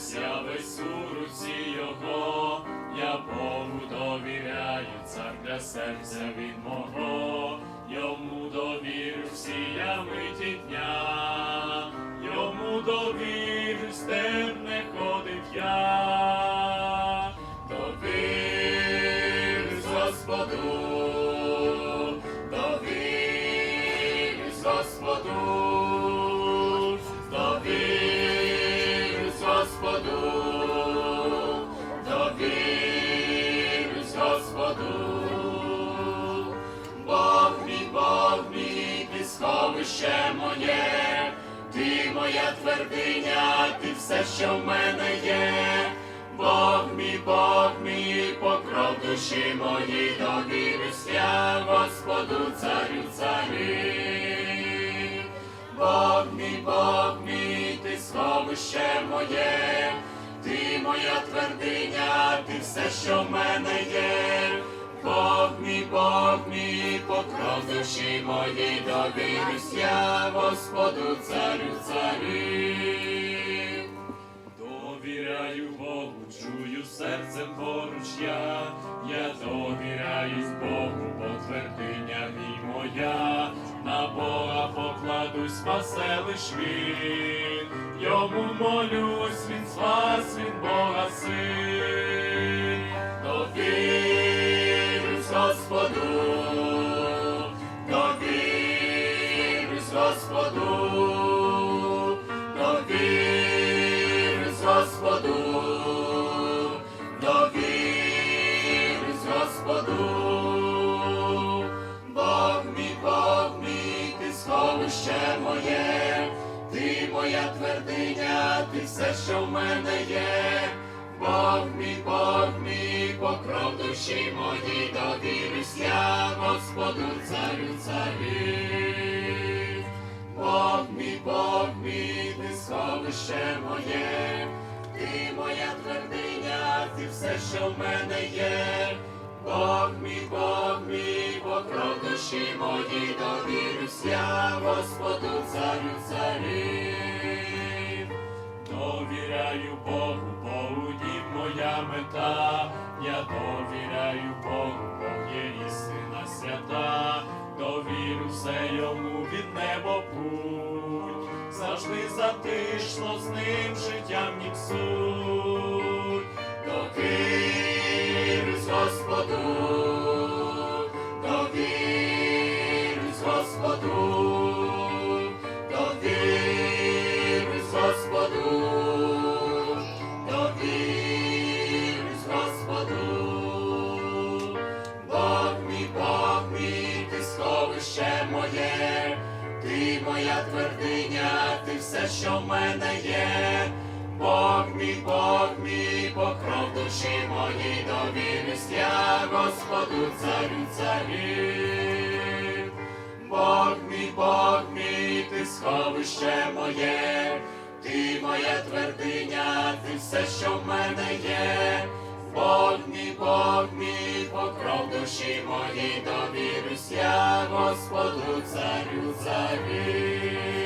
Покладуся весь у руці його, я Богу довіряю, цар серця від мого, йому довірю всі я миті дня, йому довірю степ не ходить я, довірюсь Господу, Господу, Бог мій, Бог мій, ти сховище моє, ти моя твердиня, ти все, що в мене є. Бог мій, Бог мій, покров душі мої, довірюсь я Господу, царю царі. Бог мій, Бог мій, ти сховище моє, ти моя твердиня, ти все, що в мене є. Бог мій, Бог мій, покров душі мої, довірюсь Господу, царю царі. Довіряю Богу, чую серцем поруч я, я довіряюсь Богу, бо твердиня мій моя, на Бога покладусь, спасе лиш він, йому молюсь, він Господу, довірюсь Господу, довірюсь Господу, Бог мій, Бог мій, ти сховище моє, ти моя твердиня, ти все, що в мене є. Бог мій, Бог мій, покров душі мої, довірюсь я Господу, царю царів. Сховище моє, ти моя твердиня, ти все, що в мене є. Бог мій, Бог мій, покров душі мої, довірюсь я Господу, царю царів. Довіряю Богу, Богу моя мета, я довіряю Богу, Бог є істина свята, довірю все йому від небо путь, завжди затишло з ним життям нік суть, довірюсь Господу, довірюсь Господу, довірюсь Господу, довірюсь Господу, Бог мій, Бог мій, ти сховище моє, ти моя твердиня, ти все, що в мене є. Бог мій, Бог мій, покров душі мої, довірюсь я Господу, царю царів. Бог мій, Бог мій, ти сховище моє, ти моя твердиня, ти все, що в мене є. Бог мій, Бог мій, покров душі мої, довірюсь я Господу, царю царів.